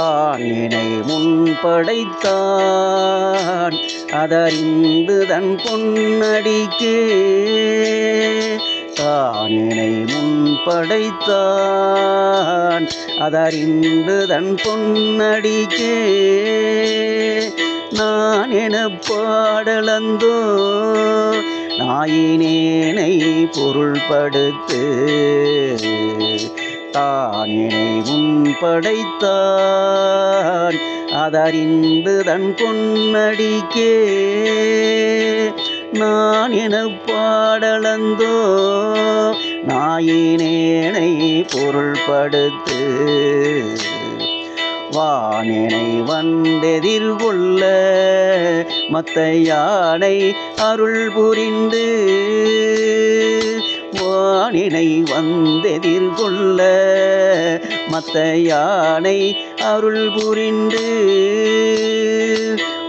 தான் ஆணினை முன்படைத்தான். அதறிந்து தன் பொன்னடிக்கே தானினை முன்படைத்தான். அதறிந்து தன் பொன்னடிக்கே நான் என பாடலந்தோ நாயினேனை பொருள்படுத்து தான் தானினை படைத்தான் அதறிந்து தன் பொன்னடிக்கே நான் என பாடலந்தோ. நாயினேனை பொருள்படுத்து. வானினை வந்தெதிர்கொள்ள மத்த யானை அருள் புரிந்து. வானினை வந்தெதிர்கொள்ள மத்த யானை அருள் புரிந்து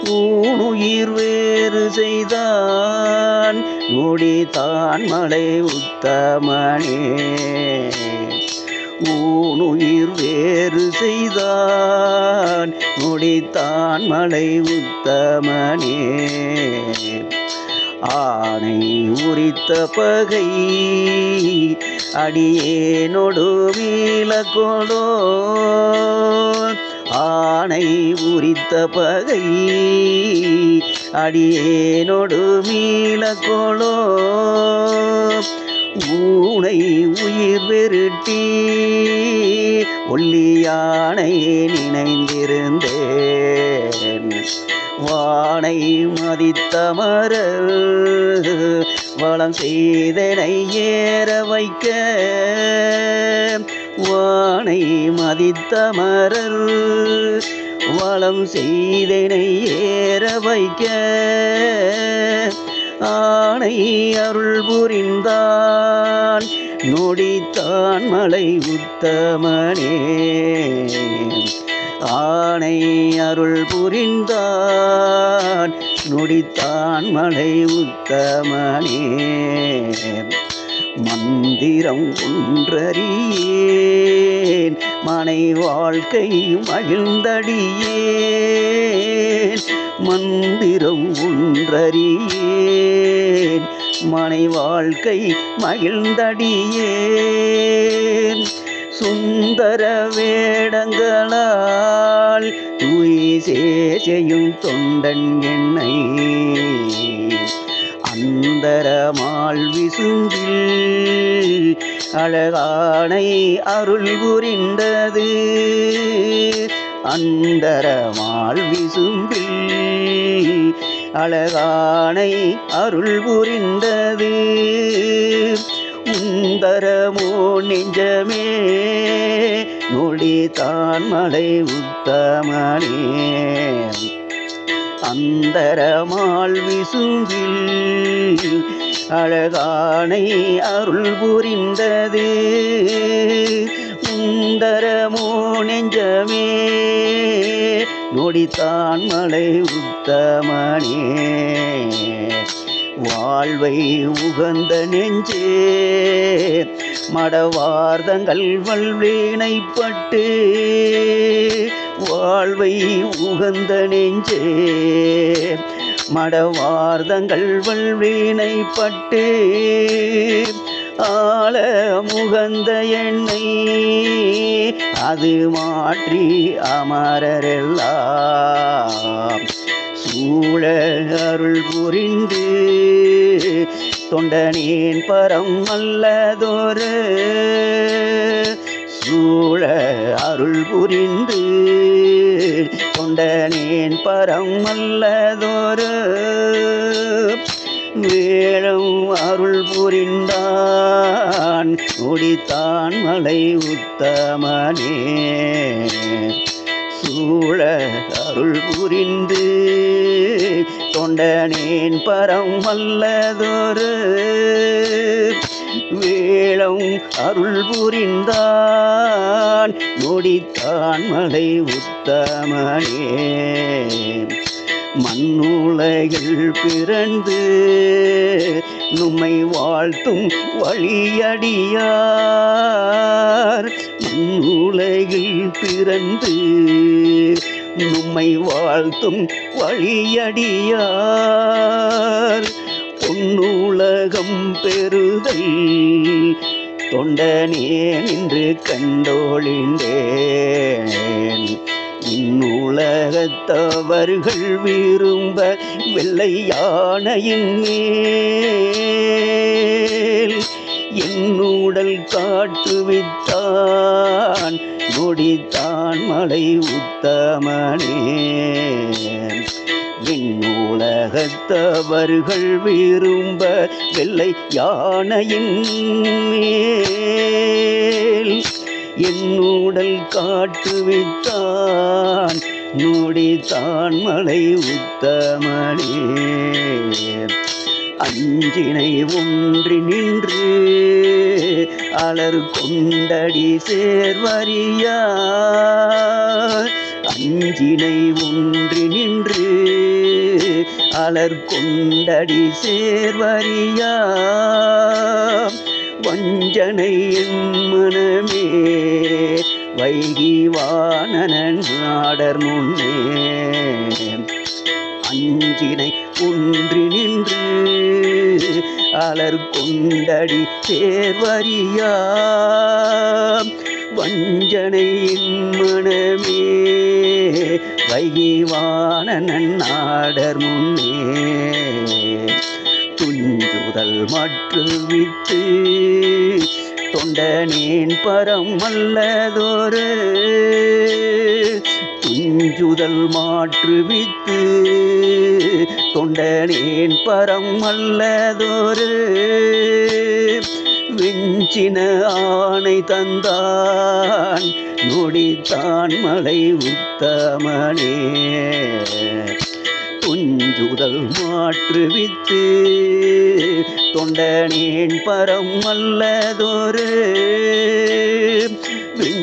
ஊனுயிர் வேறு செய்தான் நொடி மலை உத்தமனே. ஊனுயிர் வேறு செய்தான் நொடித்தான் மலை உத்தமனே. ஆனை உரித்த பகை அடியேனொடு மீள கொடோ ஆனை உரித்த பகை அடியேனொடு மீள கொளோ ஊனை உயிர் வெருட்டி ஒல்லியானை நினைந்திருந்தே வானை மதித்தமர வளம் செய்தனை ஏற வைக்க. வானை மதித்தமரர் வளம் செய்தனை ஏற வைக்க. ஆணை அருள் புரிந்தான் நொடித்தான் மலை உத்தமனே. ஆணை அருள் புரிந்தான். நொடித்தான் மலை உத்தமனே. மந்திரம் ஒன்றறியேன். மனை வாழ்க்கை மகிழ்ந்தடியேன். மந்திரம் ஒன்றறியேன். மனை வாழ்க்கை மகிழ்ந்தடியேன். சுந்தர வேடங்களால் தூய் செய்யும் தொண்டன் என்னை. அந்தரமாள் விசும்பில் அழகானை அருள் புரிந்தது. அந்தரமாள் விசும்பில் அழகானை அருள் புரிந்தது. சுந்தரமோ நெஞ்சமே? நொடி தான் மலை உத்தமனே. அந்தரமாள் விசுவில் அழகானை அருள் புரிந்தது. சுந்தரமோ நெஞ்சமே? நொடித்தான் மலை உத்தமனே. வாழ்வை உகந்த நெஞ்சே. மடவார்தங்கள் வல்வினைப்பட்டு வாழ்வை உகந்த நெஞ்சே. மடவார்தங்கள் வல்வினைப்பட்டு ஆள முகந்த எண்ணெய் அது மாற்றி அமரரெல்லாம். சூழ அருள் புரிந்து தொண்டனேன் பரம் அல்லதொரு சூழ அருள் புரிந்து தொண்டனேன் பரம் அல்லதொரு வேளம் அருள் புரிந்தான் முடித்தான் மலை உத்தமனே. சூழ அருள் புரிந்து தொண்டனேன் பரம் வல்லதொரு வேளம் அருள் புரிந்தான். நொடித்தான் மலை உத்தமனே. மண்ணுலகில் பிறந்து நுமை வாழ்த்தும் வழியடியார். மண்ணுலகில் பிறந்து நும்மை வாழ்த்தும் வழியடியார். பொன்னுலகம் பெறுதல் தொண்டனே நின்று கண்டோழிந்தேன். இன்னுலகத்தவர்கள் விரும்ப வெள்ளை யானையின் மேல். என்னுடல் காட்டுவித்தான் நொடித்தான் மலை உத்தமனே. விண்ணுலகத்தவர்கள் விரும்ப வெள்ளை யானையின் மேல். என்னுடல் காட்டுவித்தான் நொடித்தான் மலை உத்தமனே. அஞ்சினை ஒன்றி நின்று அலர் கொண்டடி சேர்வரியா அஞ்சினை ஒன்றி நின்று அலர் கொண்டடி சேர்வரியா வஞ்சனை மனமே வைகி வானனன் நாடர் முன்னே. அஞ்சினை ஒன்றி நின்று அலர் கொண்டடி சேர்வரியா வஞ்சனையின் மனமே வைகிவான நன்னாடர் முன்னே. துஞ்சுதல் மாற்றுவிட்டு தொண்டனேன் பரம் அல்லதொரு. துஞ்சுதல் மாற்றுவித்து தொண்டனேன் பரம் அல்லதொரு விஞ்சின ஆணை தந்தான் நொடித்தான் மலை உத்தமனே. குஞ்சுதல் மாற்று வித்து தொண்டனேன் பரம் அல்லதொரு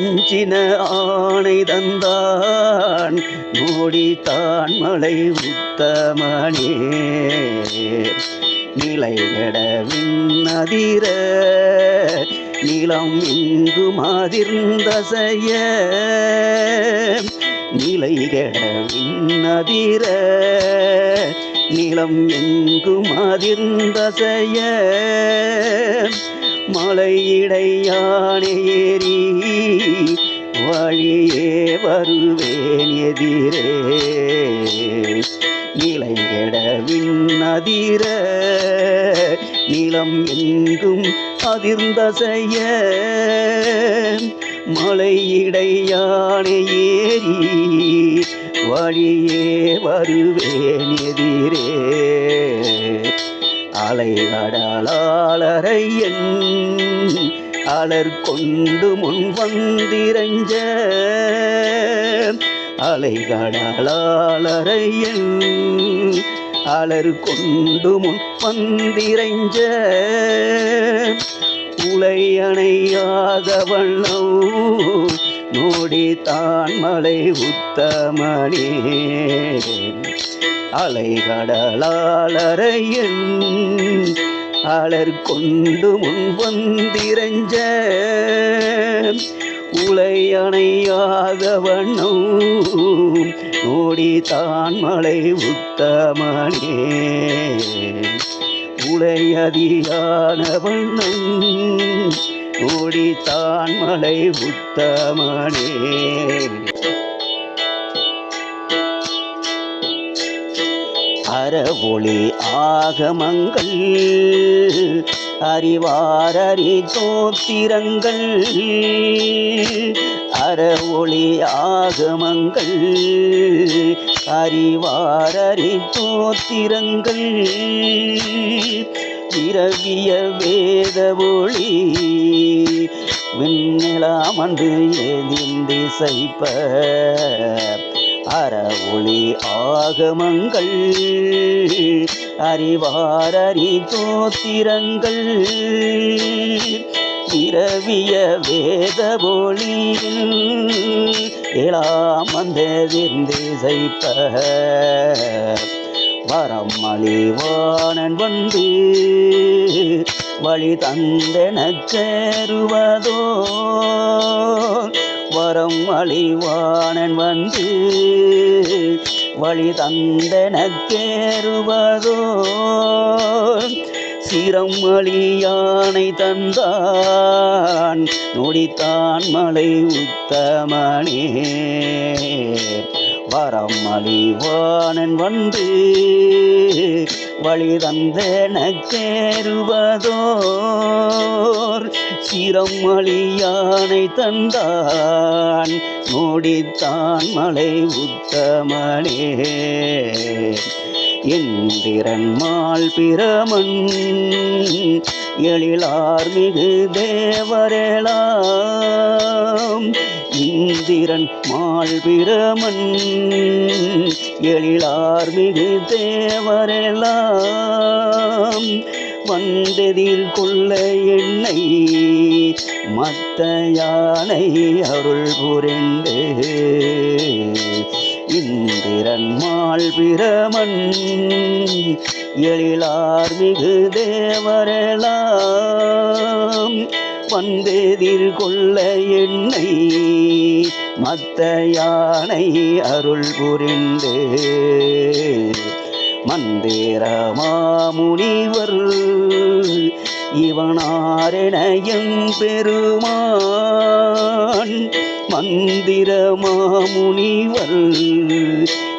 விஞ்சின ஆணை தந்தான். நோடித்தான் மலை உத்தமனே. நிலைகட விண்ணதிர நிலம் இங்கு மாதிர்ந்தசைய. நிலைகட விண்ணதிர நிலம் எங்கு மாதிர்ந்த மலையிடையானே ஏறி வழியே வருவேன் எதிரே. நிலைகட அதிர நிலம் எங்கும் அதிர்ந்த செய்ய மலையிடையானே ஏறி வழியே வருவேன் எதிரே. அலை அடலாளரையன் அலர் கொண்டு முன் வந்திரஞ்ச அலைகடலாளரையன் அலர் கொண்டு முன் வந்திரைஞ்ச உலையணையாத வண்ணம் நோடி தான் மலை உத்தமனே. அலைகடலாளரையன் அலர் கொண்டு முன் வந்திரஞ்ச உலையணையாத வண்ணம் நோடி தான் மலை உத்தமனே. உலையதியான வண்ணம் நோடி தான் மலை உத்தமனே. அறவொளி ஆகமங்கள் அறிவாரறி தோத்திரங்கள் அறவொளி ஆகமங்கள் அறிவாரறி தோத்திரங்கள் இரவிய வேத ஒளி விண்ணிலாமன்று ஏதிந்திசைப்ப அறவொளி ஆகமங்கள் அறிவாரறி தோத்திரங்கள் இரவிய வேத ஒளியின் இளாம் அந்த இளாமந்தெதிர்ந்திசைப்ப வரம் அழிவானன் வந்து வழி தந்தெனச் சேருவதோ வாரம் அழிவானன் வந்து வழி தந்தனக்கேறுவதோ சிரம் அழியானை தந்தான் நொடித்தான் மலை உத்தமனே. வரம் அழிவானன் வந்து வழி தந்தனக்கேறுவதோர் சிரம் மொழியானை தந்தான் மூடித்தான் மலை உத்தமனே. இந்திரன் மால் பிரமன் எழிலார் மிகு தேவரெலாம். இந்திரன் மால்பிரமன் எழிலார் மிகு தேவரெலாம். வந்ததில் கொள்ள எண்ணெய் மத்த யானை அருள் புரிந்து. இந்திரன் மால்பிரமன் எழிலார் மிகு தேவரெலாம் வந்தெதிர் கொள்ள என்னை மத்த யானை அருள் புரிந்து. மந்திர இவனாரணயம் இவனாரெனையும் பெருமான். மந்திர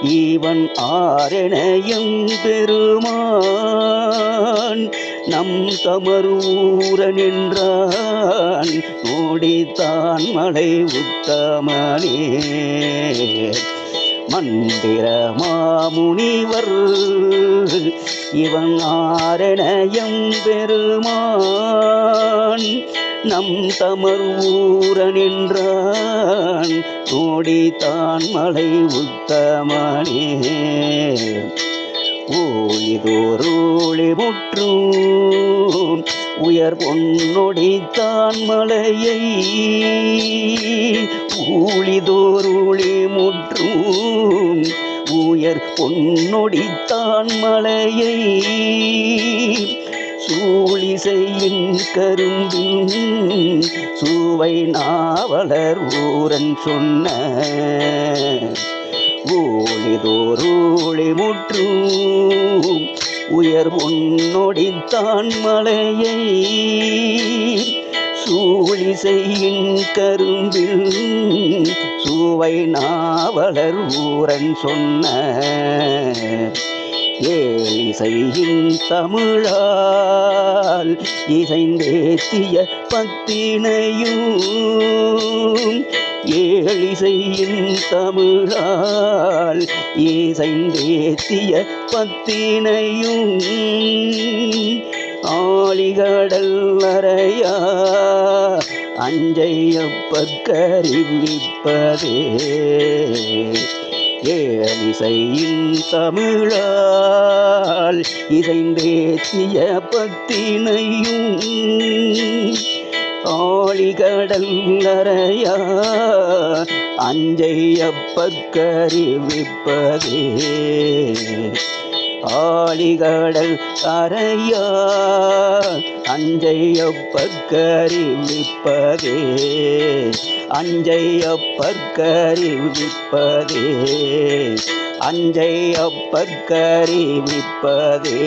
மாமுனிவர் இவன் ஆரெனையும் பெருமான் நம் தமரூரன் என்றான் நோடித்தான் மலை உத்தமனே. மந்திர மாமுனிவர் இவன் ஆரணயம் பெருமான் நம் தமர் ஊரன் என்றான் நோடித்தான் மலை உத்தமனே. ஊழிதோரோழி முற்றும். உயர் பொன்னொடித்தான் மலையை. ஊழிதோருளி முற்றும். உயர் பொன்னொடித்தான் மலையை. சூழிசையின் கரும்பின் சுவை நாவலர் ஊரன் சொன்ன. ஊழிதோரூழி முற்றும் உயர் முன்னொடித்தான் மலையை சூழிசையின் கரும்பில் சுவை நாவலர் ஊரன் சொன்ன. ஏழிசையின் தமிழால் இசைந்தேத்திய பத்தினையும் ஏழிசையின் தமிழால் இசைந்தேத்திய பத்தினையும் ஆளிகடல் அறையா அஞ்சையப்பக்கறிவிப்பதே ஏழிசையின் தமிழால் இசைந்தேத்திய பத்தினையும் ஆளிகடல் நரையா அஞ்சையப்பற்கறிவிப்பதே ஆழிகடல் கரையா அஞ்சையப்பக்கறிவிப்பதே அஞ்சையப்பற்கறிவிப்பதே அஞ்சையப்பற்கறிவிப்பதே